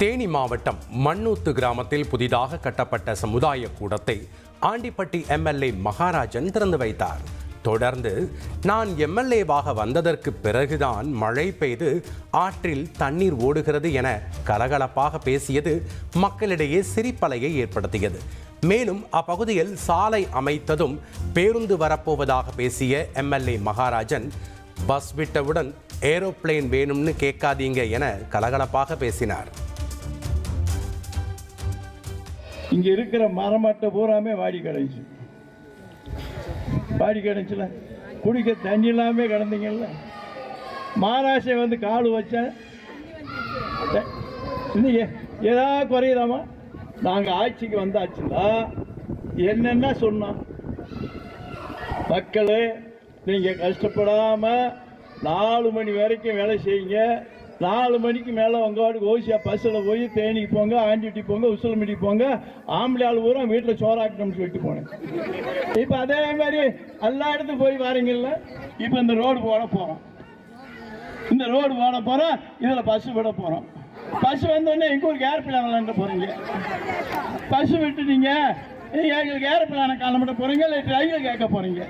தேனி மாவட்டம் மண்ணூத்து கிராமத்தில் புதிதாக கட்டப்பட்ட சமுதாய கூடத்தை ஆண்டிப்பட்டி எம்எல்ஏ மகாராஜன் திறந்து வைத்தார். தொடர்ந்து நான் எம்எல்ஏவாக வந்ததற்கு பிறகுதான் மழை பெய்து ஆற்றில் தண்ணீர் ஓடுகிறது என கலகலப்பாக பேசியது மக்களிடையே சிரிப்பலையை ஏற்படுத்தியது. மேலும் அப்பகுதியில் சாலை அமைத்ததும் பேருந்து வரப்போவதாக பேசிய எம்எல்ஏ மகாராஜன் பஸ் விட்டவுடன் ஏரோப்ளேன் வேணும்னு கேட்காதீங்க என கலகலப்பாக பேசினார். இங்க இருக்கிற மரமட்டை பூராமே வாடி கிடந்துச்சு. வாடி கிடந்துச்சுல? குடிக்க தண்ணி இல்லாமல் கிடந்தீங்கல்ல? மாராசை வந்து கால் வச்சேன் த- ஏதாவது குறையுதாமா நாங்கள் ஆட்சிக்கு வந்தாச்சுன்னா என்னென்ன சொன்னோம் மக்களே நீங்கள் கஷ்டப்படாமல் நாலு மணி வரைக்கும் வேலை செய்யுங்க. நாலு மணிக்கு மேலே உங்கள் வாட்டுக்கு ஓசியா பஸ்ஸில் போய் தேனிக்கு போங்க ஆண்டிட்டி போங்க உசிலமிட்டி போங்க ஆம்பளை ஆள் பூரா வீட்டில் சோறாக்கணும்னு சொல்லிட்டு போனேன். இப்போ அதே மாதிரி எல்லா இடத்துக்கும் போய் வரீங்கல்ல? இப்போ இந்த ரோடு போட போகிறோம் இந்த ரோடு போட போகிறோம் இதில் பஸ்ஸு விட போகிறோம் பஸ் வந்தோடனே எங்கள் ஊருக்கு ஏர்பிளான் விளாண்ட போகிறீங்க பஸ் விட்டுட்டீங்க எங்களுக்கு ஏர்பிளானை கிளம்பிட போகிறீங்க இல்லை ரயில் கேட்க போகிறீங்க